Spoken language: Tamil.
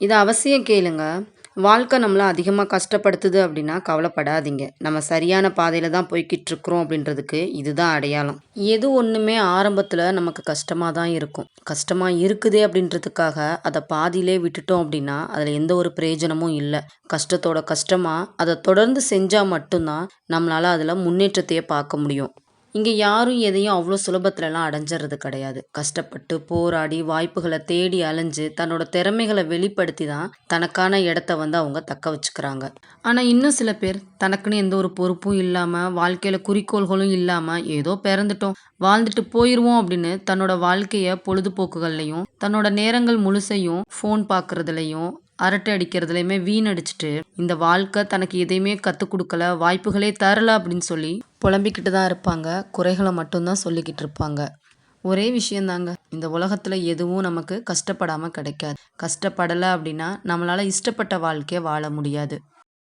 இதை அவசியம் கேளுங்க. வாழ்க்கை நம்மளை அதிகமாக கஷ்டப்படுத்துது அப்படின்னா கவலைப்படாதீங்க. நம்ம சரியான பாதையில் தான் போய்கிட்டு இருக்கிறோம் அப்படின்றதுக்கு இதுதான் அடையாளம். எது ஒன்றுமே ஆரம்பத்தில் நமக்கு கஷ்டமாக தான் இருக்கும். கஷ்டமாக இருக்குதே அப்படின்றதுக்காக அதை பாதியிலே விட்டுட்டோம் அப்படின்னா அதில் எந்த ஒரு பிரயோஜனமும் இல்லை. கஷ்டத்தோட கஷ்டமாக அதை தொடர்ந்து செஞ்சால் மட்டும்தான் நம்மளால் அதில் முன்னேற்றத்தையே பார்க்க முடியும். இங்கே யாரும் எதையும் அவ்வளோ சுலபத்துலலாம் அடைஞ்சிறது கிடையாது. கஷ்டப்பட்டு போராடி வாய்ப்புகளை தேடி அலைஞ்சு தன்னோட திறமைகளை வெளிப்படுத்தி தான் தனக்கான இடத்த வந்து அவங்க தக்க வச்சுக்கிறாங்க. ஆனால் இன்னும் சில பேர் தனக்குன்னு எந்த ஒரு பொறுப்பும் இல்லாமல் வாழ்க்கையில் குறிக்கோள்களும் இல்லாமல் ஏதோ பிறந்துட்டோம். வாழ்ந்துட்டு போயிடுவோம் அப்படின்னு தன்னோட வாழ்க்கையை பொழுதுபோக்குகள்லையும் தன்னோட நேரங்கள் முழுசையும் ஃபோன் பார்க்குறதுலையும் அரட்டை அடிக்கிறதுலையுமே வீணடிச்சிட்டு இந்த வாழ்க்கை தனக்கு எதையுமே கற்றுக் கொடுக்கல வாய்ப்புகளே தரல அப்படின்னு சொல்லி புலம்பிக்கிட்டு தான் இருப்பாங்க. குறைகளை மட்டும்தான் சொல்லிக்கிட்டு இருப்பாங்க. ஒரே விஷயந்தாங்க இந்த உலகத்தில் எதுவும் நமக்கு கஷ்டப்படாமல் கிடைக்காது. கஷ்டப்படலை அப்படின்னா நம்மளால் இஷ்டப்பட்ட வாழ்க்கையை வாழ முடியாது.